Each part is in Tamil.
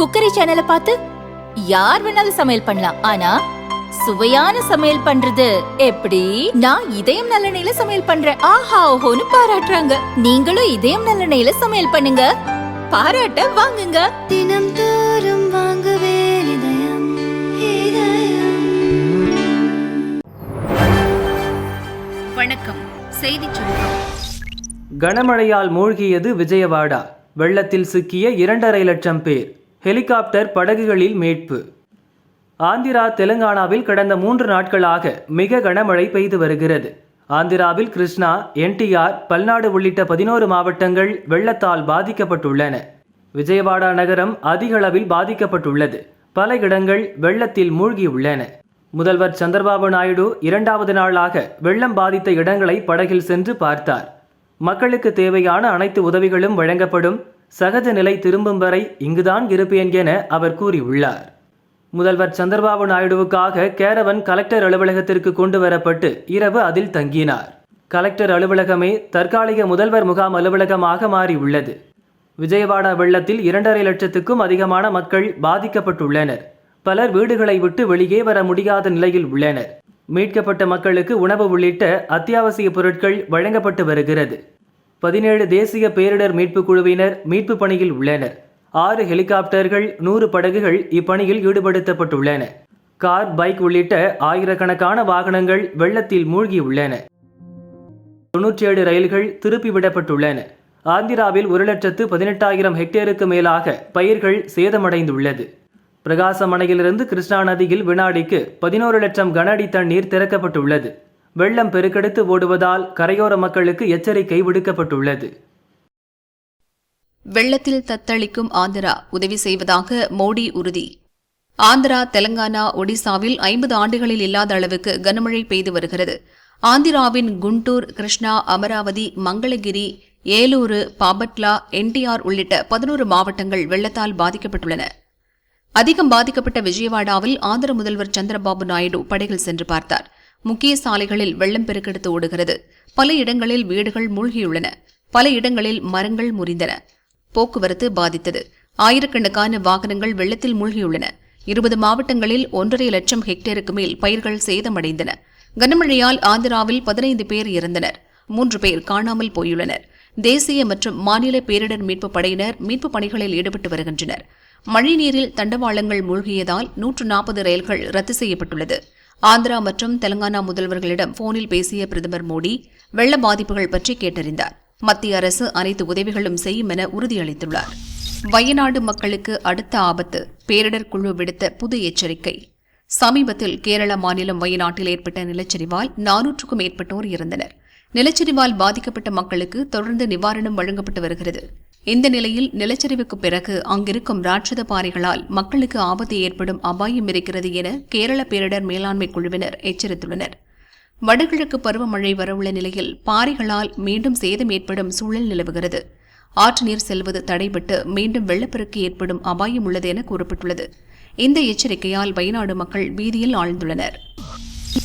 குக்கரி சேனலை பார்த்து யார் வேணாலும் சமையல் பண்ணலாம். ஆனா சுவையான சமையல் பண்றது எப்படி? நான் இதயம் நல்லெண்ணெயில சமையல் பண்றேன். ஆஹா ஓஹோன்னு பாராட்டுறாங்க. நீங்களும் இதயம் நல்லெண்ணெயில சமையல் பண்ணுங்க. பாராட்ட வாங்குங்க. தினம் தோறும் வாங்குவே இதயம் இதயம். வணக்கம். செய்திச் சுருக்கம் கனமழையால் மூழ்கியது விஜயவாடா. வெள்ளத்தில் சிக்கிய இரண்டரை லட்சம் பேர். ஹெலிகாப்டர் படகுகளில் மீட்பு. ஆந்திரா தெலுங்கானாவில் கடந்த மூன்று நாட்களாக மிக கனமழை பெய்து வருகிறது. ஆந்திராவில் கிருஷ்ணா என்டிஆர் பல்நாடு உள்ளிட்ட பதினோரு மாவட்டங்கள் வெள்ளத்தால் பாதிக்கப்பட்டுள்ளன. விஜயவாடா நகரம் அதிக அளவில் பாதிக்கப்பட்டுள்ளது. பல இடங்கள் வெள்ளத்தில் மூழ்கியுள்ளன. முதல்வர் சந்திரபாபு நாயுடு இரண்டாவது நாளாக வெள்ளம் பாதித்த இடங்களை படகில் சென்று பார்த்தார். மக்களுக்கு தேவையான அனைத்து உதவிகளும் வழங்கப்படும் சகஜ நிலை திரும்பும் வரை இங்குதான் இருப்பேன் என அவர் கூறியுள்ளார். முதல்வர் சந்திரபாபு நாயுடுவுக்காக கேரவன் கலெக்டர் அலுவலகத்திற்கு கொண்டு வரப்பட்டு இரவு அதில் தங்கினார். கலெக்டர் அலுவலகமே தற்காலிக முதல்வர் முகாம் அலுவலகமாக மாறியுள்ளது. விஜயவாடா வெள்ளத்தில் இரண்டரை லட்சத்துக்கும் அதிகமான மக்கள் பாதிக்கப்பட்டுள்ளனர். பலர் வீடுகளை விட்டு வெளியே வர முடியாத நிலையில் உள்ளனர். மீட்கப்பட்ட மக்களுக்கு உணவு உள்ளிட்ட அத்தியாவசிய பொருட்கள் வழங்கப்பட்டு வருகிறது. பதினேழு தேசிய பேரிடர் மீட்புக் குழுவினர் மீட்பு பணியில் உள்ளனர். ஆறு ஹெலிகாப்டர்கள் நூறு படகுகள் இப்பணியில் ஈடுபடுத்தப்பட்டுள்ளன. கார் பைக் உள்ளிட்ட ஆயிரக்கணக்கான வாகனங்கள் வெள்ளத்தில் மூழ்கியுள்ளன. தொன்னூற்றி ஏழு ரயில்கள் திருப்பி விடப்பட்டுள்ளன. ஆந்திராவில் ஒரு லட்சத்து பதினெட்டாயிரம் ஹெக்டேருக்கு மேலாக பயிர்கள் சேதமடைந்துள்ளது. பிரகாசமனையிலிருந்து கிருஷ்ணா நதியில் வினாடிக்கு பதினோரு லட்சம் கன அடி தண்ணீர் திறக்கப்பட்டுள்ளது. வெள்ளம் பெருக்கெடுத்து ஓடுவதால் கரையோர மக்களுக்கு எச்சரிக்கை விடுக்கப்பட்டுள்ளது. வெள்ளத்தில் தத்தளிக்கும் ஆந்திரா உதவி செய்வதாக மோடி உறுதி. ஆந்திரா தெலங்கானா ஒடிசாவில் ஐம்பது ஆண்டுகளில் இல்லாத அளவுக்கு கனமழை பெய்து வருகிறது. ஆந்திராவின் குண்டூர் கிருஷ்ணா அமராவதி மங்களகிரி ஏலூரு பாபட்லா என்டிஆர் உள்ளிட்ட பதினோரு மாவட்டங்கள் வெள்ளத்தால் பாதிக்கப்பட்டுள்ளன. அதிகம் பாதிக்கப்பட்ட விஜயவாடாவில் ஆந்திர முதல்வர் சந்திரபாபு நாயுடு படைகள் சென்று பார்த்தார். முக்கிய சாலைகளில் வெள்ளம் பெருக்கெடுத்து ஓடுகிறது. பல இடங்களில் வீடுகள் மூழ்கியுள்ளன. பல இடங்களில் மரங்கள் முறிந்தன. போக்குவரத்து பாதித்தது. ஆயிரக்கணக்கான வாகனங்கள் வெள்ளத்தில் மூழ்கியுள்ளன. இருபது மாவட்டங்களில் ஒன்றரை லட்சம் ஹெக்டேருக்கு மேல் பயிர்கள் சேதமடைந்தன. கனமழையால் ஆந்திராவில் பதினைந்து பேர் இறந்தனர். மூன்று பேர் காணாமல் போயுள்ளனர். தேசிய மற்றும் மாநில பேரிடர் மீட்பு படையினர் மீட்பு பணிகளில் ஈடுபட்டு வருகின்றனர். மழைநீரில் தண்டவாளங்கள் மூழ்கியதால் நூற்று நாற்பது ரயில்கள் ரத்து செய்யப்பட்டுள்ளது. ஆந்திரா மற்றும் தெலங்கானா முதல்வர்களிடம் போனில் பேசிய பிரதமர் மோடி வெள்ள பாதிப்புகள் பற்றி கேட்டறிந்தார். மத்திய அரசு அனைத்து உதவிகளும் செய்யும் என உறுதியளித்துள்ளார். வயநாடு மக்களுக்கு அடுத்த ஆபத்து பேரிடர் குழு விடுத்த புது எச்சரிக்கை. சமீபத்தில் கேரள மாநிலம் வயநாட்டில் ஏற்பட்ட நிலச்சரிவால் நானூற்றுக்கும் மேற்பட்டோர் இறந்தனர். நிலச்சரிவால் பாதிக்கப்பட்ட மக்களுக்கு தொடர்ந்து நிவாரணம் வழங்கப்பட்டு வருகிறது. இந்த நிலையில் நிலச்சரிவுக்கு பிறகு அங்கிருக்கும் ராட்சத பாறைகளால் மக்களுக்கு ஆபத்து ஏற்படும் அபாயம் இருக்கிறது என கேரள பேரிடர் மேலாண்மை குழுவினர் எச்சரித்துள்ளனர். வடகிழக்கு பருவமழை வரவுள்ள நிலையில் பாறைகளால் மீண்டும் சேதம் ஏற்படும் சூழல் நிலவுகிறது. ஆற்று நீர் செல்வது தடைபட்டு மீண்டும் வெள்ளப்பெருக்கு ஏற்படும் அபாயம் உள்ளது என கூறப்பட்டுள்ளது. இந்த எச்சரிக்கையால் வயநாடு மக்கள் பீதியில் ஆழ்ந்துள்ளனர்.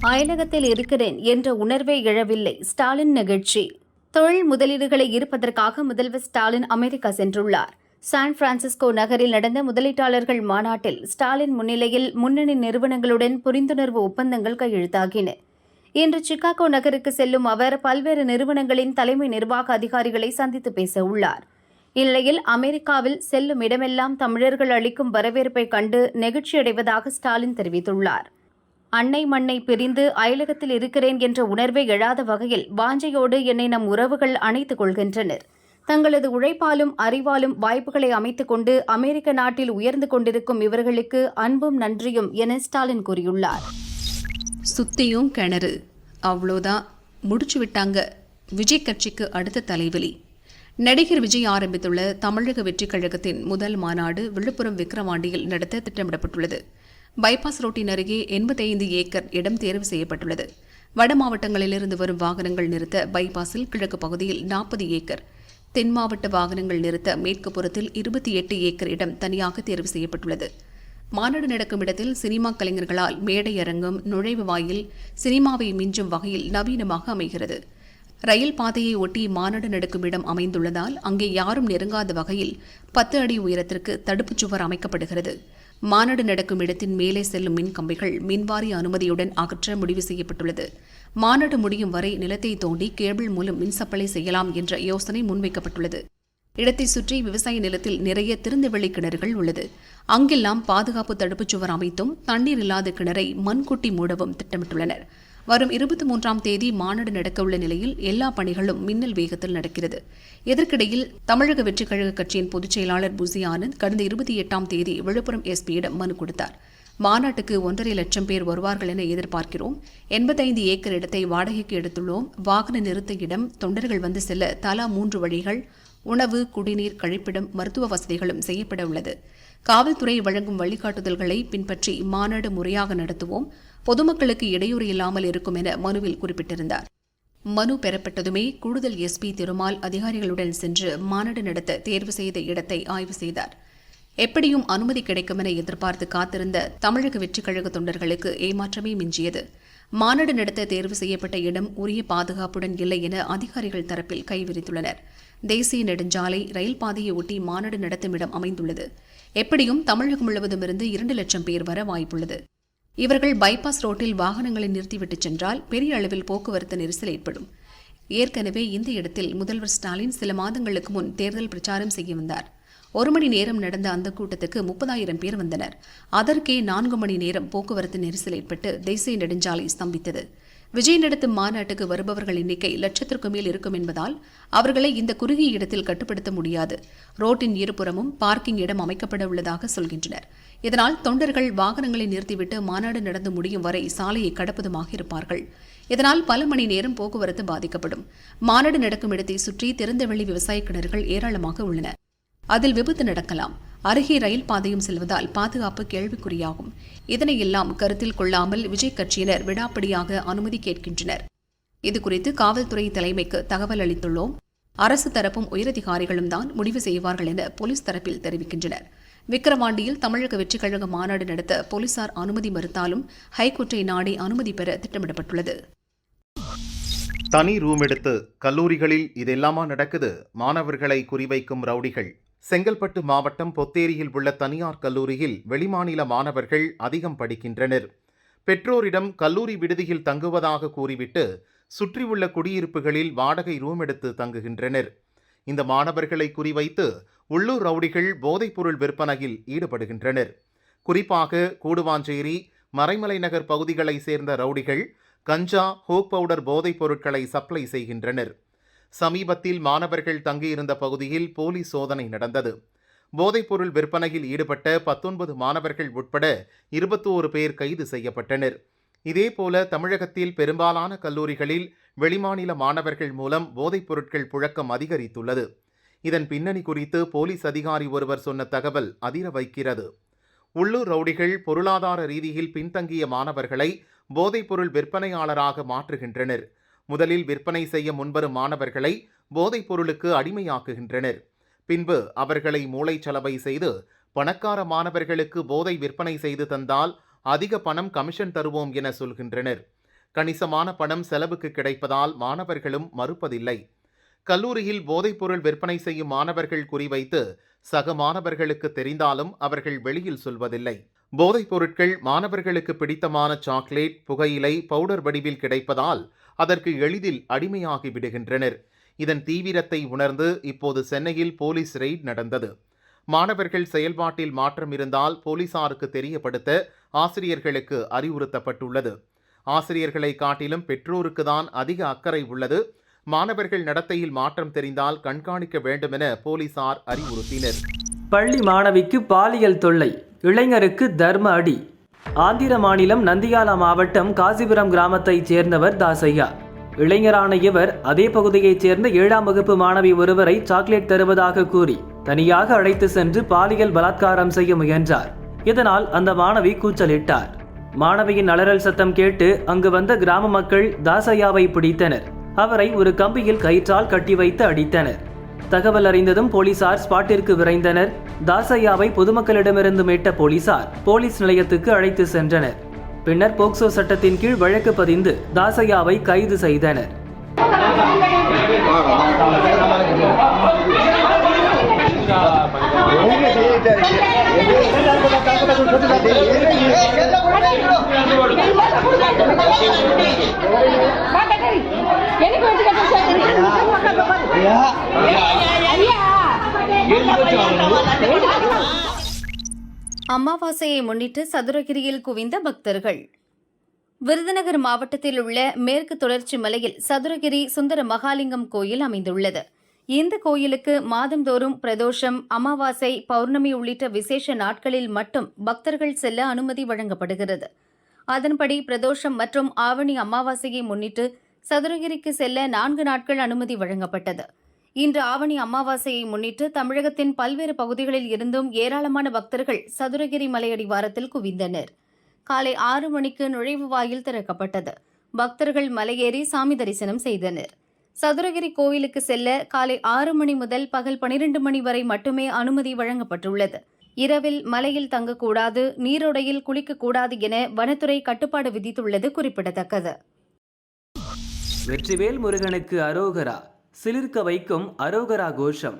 அயலகத்தில் இருக்கிறேன் என்ற உணர்வே இழவில்லை ஸ்டாலின் நிகழ்ச்சி. தொழில் முதலீடுகளை ஈர்ப்பதற்காக முதல்வர் ஸ்டாலின் அமெரிக்கா சென்றுள்ளார். சான் பிரான்சிஸ்கோ நகரில் நடந்த முதலீட்டாளர்கள் மாநாட்டில் ஸ்டாலின் முன்னிலையில் முன்னணி நிறுவனங்களுடன் புரிந்துணர்வு ஒப்பந்தங்கள் கையெழுத்தாகின. இன்று சிகாகோ நகருக்கு செல்லும் அவர் பல்வேறு நிறுவனங்களின் தலைமை நிர்வாக அதிகாரிகளை சந்தித்து பேச உள்ளார். இந்நிலையில் அமெரிக்காவில் செல்லும் இடமெல்லாம் தமிழர்கள் அளிக்கும் வரவேற்பை கண்டு நெகிழ்ச்சியடைவதாக ஸ்டாலின் தெரிவித்துள்ளார். அன்னை மண்ணை பிரிந்து அயலகத்தில் இருக்கிறேன் என்ற உணர்வை எழாத வகையில் வாஞ்சையோடு என்னை நம் உறவுகள் அணைத்துக் கொள்கின்றனர். தங்களது உழைப்பாலும் அறிவாலும் வாய்ப்புகளை அமைத்துக் கொண்டு அமெரிக்க நாட்டில் உயர்ந்து கொண்டிருக்கும் இவர்களுக்கு அன்பும் நன்றியும் என ஸ்டாலின் கூறியுள்ளார். சுத்தியும் கிணறு. அவ்வளோதான். முடிச்சு விட்டாங்க. விஜய் கட்சிக்கு அடுத்த தலைவலி. நடிகர் விஜய் ஆரம்பித்துள்ள தமிழக வெற்றிக் கழகத்தின் முதல் மாநாடு விழுப்புரம் விக்கிரவாண்டியில் நடத்த திட்டமிடப்பட்டுள்ளது. பைபாஸ் ரோட்டின் அருகே எண்பத்தைந்து ஏக்கர் இடம் தேர்வு செய்யப்பட்டுள்ளது. வட மாவட்டங்களிலிருந்து வரும் வாகனங்கள் நிறுத்த பைபாஸில் கிழக்கு பகுதியில் நாற்பது ஏக்கர் தென் மாவட்ட வாகனங்கள் நிறுத்த மேற்கு புறத்தில் இருபத்தி எட்டு ஏக்கர் இடம் தனியாக தேர்வு செய்யப்பட்டுள்ளது. மாநாடு நடக்கும் இடத்தில் சினிமா கலைஞர்களால் மேடை அரங்கம் நுழைவு வாயில் சினிமாவை மிஞ்சும் வகையில் நவீனமாக அமைகிறது. ரயில் பாதையை ஒட்டி மாநாடு நடக்கும் இடம் அமைந்துள்ளதால் அங்கே யாரும் நெருங்காத வகையில் பத்து அடி உயரத்திற்கு தடுப்புச் சுவர் அமைக்கப்படுகிறது. மாநாடு நடக்கும் இடத்தின் மேலே செல்லும் மின் கம்பிகள் மின்வாரிய அனுமதியுடன் அகற்ற முடிவு செய்யப்பட்டுள்ளது. மாநாடு முடியும் வரை நிலத்தை தோண்டி கேபிள் மூலம் மின் சப்ளை செய்யலாம் என்ற யோசனை முன்வைக்கப்பட்டுள்ளது. இடத்தை சுற்றி விவசாய நிலத்தில் நிறைய திறந்தவெளி கிணறுகள் உள்ளது. அங்கெல்லாம் பாதுகாப்பு தடுப்புச் சுவர் அமைத்தும் தண்ணீர் இல்லாத கிணறை மண்கொட்டி மூடவும் திட்டமிட்டுள்ளனர். வரும் இருபத்தி மூன்றாம் தேதி மாநாடு நடக்கவுள்ள நிலையில் எல்லா பணிகளும் மின்னல் வேகத்தில் நடக்கிறது. இதற்கிடையில் தமிழக வெற்றிக் கழக கட்சியின் பொதுச் செயலாளர் புசி ஆனந்த் கடந்த இருபத்தி எட்டாம் தேதி விழுப்புரம் எஸ்பியிடம் மனு கொடுத்தார். மாநாட்டுக்கு ஒன்றரை லட்சம் பேர் வருவார்கள் என எதிர்பார்க்கிறோம். எண்பத்தைந்து ஏக்கர் இடத்தை வாடகைக்கு எடுத்துள்ளோம். வாகன நிறுத்த இடம் தொண்டர்கள் வந்து செல்ல தலா மூன்று வழிகள் உணவு குடிநீர் கழிப்பிடம் மருத்துவ வசதிகளும் செய்யப்பட உள்ளது. காவல்துறை வழங்கும் வழிகாட்டுதல்களை பின்பற்றி மாநாடு முறையாக நடத்துவோம். பொதுமக்களுக்கு இடையூறு இல்லாமல் இருக்கும் என மனுவில் குறிப்பிட்டிருந்தார். மனு பெறப்பட்டதுமே கூடுதல் எஸ்பி திருமால் அதிகாரிகளுடன் சென்று மாநாடு நடத்த தேர்வு செய்த இடத்தை ஆய்வு செய்தார். எப்படியும் அனுமதி கிடைக்கும் என எதிர்பார்த்து காத்திருந்த தமிழக வெற்றிக் கழக தொண்டர்களுக்கு ஏமாற்றமே மிஞ்சியது. மாநாடு நடத்த தேர்வு செய்யப்பட்ட இடம் உரிய பாதுகாப்புடன் இல்லை என அதிகாரிகள் தரப்பில் கைவிரித்துள்ளனர். தேசிய நெடுஞ்சாலை ரயில் பாதையை ஒட்டி மாநாடு நடத்தும் இடம் அமைந்துள்ளது. எப்படியும் தமிழகம் முழுவதுமிருந்து இரண்டு லட்சம் பேர் வர வாய்ப்புள்ளது. இவர்கள் பைபாஸ் ரோட்டில் வாகனங்களை நிறுத்திவிட்டு சென்றால் பெரிய அளவில் போக்குவரத்து நெரிசல் ஏற்படும். ஏற்கனவே இந்த இடத்தில் முதல்வர் ஸ்டாலின் சில மாதங்களுக்கு முன் தேர்தல் பிரச்சாரம் செய்ய வந்தார். ஒரு மணி நேரம் நடந்த அந்த கூட்டத்துக்கு முப்பதாயிரம் பேர் வந்தனர். அதற்கே நான்கு மணி நேரம் போக்குவரத்து நெரிசல் ஏற்பட்டு தேசிய நெடுஞ்சாலை ஸ்தம்பித்தது. விஜய் நடத்தும் மாநாட்டுக்கு வருபவர்கள் எண்ணிக்கை லட்சத்திற்கு மேல் இருக்கும் என்பதால் அவர்களை இந்த குறுகிய இடத்தில் கட்டுப்படுத்த முடியாது. ரோட்டின் இருபுறமும் பார்க்கிங் இடம் அமைக்கப்பட உள்ளதாக சொல்கின்றனர். இதனால் தொண்டர்கள் வாகனங்களை நிறுத்திவிட்டு மாநாடு நடந்து முடியும் வரை சாலையை கடப்பதுமாக இருப்பார்கள். இதனால் பல மணி நேரம் போக்குவரத்து பாதிக்கப்படும். மாநாடு நடக்கும் இடத்தை சுற்றி திறந்தவெளி விவசாய கிணறுகள் ஏராளமாக உள்ளன. அதில் விபத்து நடக்கலாம். அருகே ரயில் பாதையும் செல்வதால் பாதுகாப்பு கேள்விக்குறியாகும். இதனையெல்லாம் கருத்தில் கொள்ளாமல் விஜய் கட்சியினர் விடாப்படியாக அனுமதி கேட்கின்றனர். இதுகுறித்து காவல்துறை தலைமைக்கு தகவல் அளித்துள்ளோம். அரசு தரப்பும் உயரதிகாரிகளும் தான் முடிவு செய்வார்கள் என போலீஸ் தரப்பில் தெரிவிக்கின்றனர். விக்கிரவாண்டியில் தமிழக வெற்றிக் கழக மாநாடு நடத்த போலீசார் அனுமதி மறுத்தாலும் ஹைகோர்ட்டை நாடி அனுமதி பெற திட்டமிடப்பட்டுள்ளது. தனி ரூம் எடுத்து கல்லூரிகளில் இதெல்லாமா நடக்குது? மாணவர்களை குறிவைக்கும் ரவுடிகள். செங்கல்பட்டு மாவட்டம் பொத்தேரியில் உள்ள தனியார் கல்லூரியில் வெளிமாநில மாணவர்கள் அதிகம் படிக்கின்றனர். பெற்றோரிடம் கல்லூரி விடுதியில் தங்குவதாக கூறிவிட்டு சுற்றியுள்ள குடியிருப்புகளில் வாடகை ரூம் எடுத்து தங்குகின்றனர். இந்த மாணவர்களை குறிவைத்து உள்ளூர் ரவுடிகள் போதைப்பொருள் விற்பனையில் ஈடுபடுகின்றனர். குறிப்பாக கூடுவாஞ்சேரி மறைமலை நகர் பகுதிகளைச் சேர்ந்த ரவுடிகள் கஞ்சா ஹோக் பவுடர் போதைப் பொருட்களை சப்ளை செய்கின்றனர். சமீபத்தில் மாணவர்கள் தங்கியிருந்த பகுதியில் போலீஸ் சோதனை நடந்தது. போதைப்பொருள் விற்பனையில் ஈடுபட்ட பத்தொன்பது மாணவர்கள் உட்பட இருபத்தோரு பேர் கைது செய்யப்பட்டனர். இதேபோல தமிழகத்தில் பெரும்பாலான கல்லூரிகளில் வெளிமாநில மாணவர்கள் மூலம் போதைப் பொருட்கள் புழக்கம் அதிகரித்துள்ளது. இதன் பின்னணி குறித்து போலீஸ் அதிகாரி ஒருவர் சொன்ன தகவல் அதிர வைக்கிறது. உள்ளூர் ரவுடிகள் பொருளாதார ரீதியில் பின்தங்கிய மாணவர்களை போதைப்பொருள் விற்பனையாளராக மாற்றுகின்றனர். முதலில் விற்பனை செய்ய முன்வரும் மாணவர்களை போதைப் பொருளுக்கு அடிமையாக்குகின்றனர். பின்பு அவர்களை மூளைச்சலவை செய்து பணக்கார மாணவர்களுக்கு போதை விற்பனை செய்து தந்தால் அதிக பணம் கமிஷன் தருவோம் என சொல்கின்றனர். கணிசமான பணம் செலவுக்கு கிடைப்பதால் மாணவர்களும் மறுப்பதில்லை. கல்லூரியில் போதைப்பொருள் விற்பனை செய்யும் மாணவர்கள் குறிவைத்து சக மாணவர்களுக்கு தெரிந்தாலும் அவர்கள் வெளியில் சொல்வதில்லை. போதைப் பொருட்கள் மாணவர்களுக்கு பிடித்தமான சாக்லேட் புகையிலை பவுடர் வடிவில் கிடைப்பதால் அதற்கு எளிதில் அடிமையாகி விடுகின்றனர். இதன் தீவிரத்தை உணர்ந்து இப்போது சென்னையில் போலீஸ் ரெய்ட் நடந்தது. மாணவர்கள் செயல்பாட்டில் மாற்றம் இருந்தால் போலீசாருக்கு தெரியப்படுத்த ஆசிரியர்களுக்கு அறிவுறுத்தப்பட்டுள்ளது. ஆசிரியர்களை காட்டிலும் பெற்றோருக்கு தான் அதிக அக்கறை உள்ளது. மாணவர்கள் நடத்தையில் மாற்றம் தெரிந்தால் கண்காணிக்க வேண்டுமென போலீசார் அறிவுறுத்தினர். பள்ளி மாணவிக்கு பாலியல் தொல்லை இளைஞருக்கு தர்ம அடி ஆந்திர மாநிலம் நந்தியாலா மாவட்டம் காசிபுரம் கிராமத்தைச் சேர்ந்தவர் தாசையா. இளைஞரான இவர் அதே பகுதியைச் சேர்ந்த ஏழாம் வகுப்பு மாணவி ஒருவரை சாக்லேட் தருவதாக கூறி தனியாக அழைத்து சென்று பாலியல் பலாத்காரம் செய்ய முயன்றார். இதனால் அந்த மாணவி கூச்சலிட்டார். மாணவியின் அலறல் சத்தம் கேட்டு அங்கு வந்த கிராம மக்கள் தாசையாவை பிடித்தனர். அவரை ஒரு கம்பியில் கயிற்றால் கட்டி வைத்து அடித்தனர். தகவல் அறிந்ததும் போலீசார் ஸ்பாட்டிற்கு விரைந்தனர் தாசையாவை பொதுமக்களிடமிருந்து மீட்ட போலீசார் போலீஸ் நிலையத்துக்கு அழைத்து சென்றனர் பின்னர் போக்சோ சட்டத்தின் கீழ் வழக்கு பதிந்து தாசையாவை கைது செய்தனர் அமாவாசையை முன்னிட்டு சதுரகிரியில் குவிந்த பக்தர்கள். விருதுநகர் மாவட்டத்தில் உள்ள மேற்கு தொடர்ச்சி மலையில் சதுரகிரி சுந்தர மகாலிங்கம் கோயில் அமைந்துள்ளது. இந்த கோயிலுக்கு மாதந்தோறும் பிரதோஷம் அமாவாசை பௌர்ணமி உள்ளிட்ட விசேஷ நாட்களில் மட்டும் பக்தர்கள் செல்ல அனுமதி வழங்கப்படுகிறது. அதன்படி பிரதோஷம் மற்றும் ஆவணி அமாவாசையை முன்னிட்டு சதுரகிரிக்கு செல்ல நான்கு நாட்கள் அனுமதி வழங்கப்பட்டது. இன்று ஆவணி அமாவாசையை முன்னிட்டு தமிழகத்தின் பல்வேறு பகுதிகளில் இருந்தும் ஏராளமான பக்தர்கள் சதுரகிரி மலையடிவாரத்தில் குவிந்தனர். காலை ஆறு மணிக்கு நுழைவு வாயில் திறக்கப்பட்டது. பக்தர்கள் மலையேறி சாமி தரிசனம் செய்தனர். சதுரகிரி கோவிலுக்கு செல்ல காலை ஆறு மணி முதல் பகல் பனிரெண்டு மணி வரை மட்டுமே அனுமதி வழங்கப்பட்டுள்ளது. இரவில் மலையில் தங்கக்கூடாது நீரோடையில் குளிக்கக்கூடாது என வனத்துறை கட்டுப்பாடு விதித்துள்ளது குறிப்பிடத்தக்கது. வெற்றிவேல் முருகனுக்கு அரோகரா. சிலிர்க்க வைக்கும் அரோகரா கோஷம்.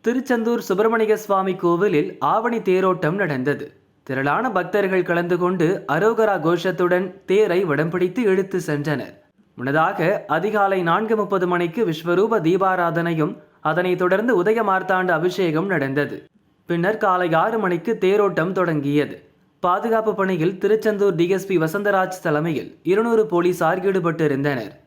திருச்செந்தூர் சுப்பிரமணிய சுவாமி கோவிலில் ஆவணி தேரோட்டம் நடந்தது. திரளான பக்தர்கள் கலந்து கொண்டு அரோகரா கோஷத்துடன் தேரை வடம்பிடித்து இழுத்து சென்றனர். முன்னதாக அதிகாலை நான்கு முப்பது மணிக்கு விஸ்வரூப தீபாராதனையும் அதனைத் தொடர்ந்து உதய மார்த்தாண்ட அபிஷேகம் நடந்தது. பின்னர் காலை ஆறு மணிக்கு தேரோட்டம் தொடங்கியது. பாதுகாப்பு பணியில் திருச்செந்தூர் டிஎஸ்பி வசந்தராஜ் தலைமையில் இருநூறு போலீசார் ஈடுபட்டிருந்தனர்.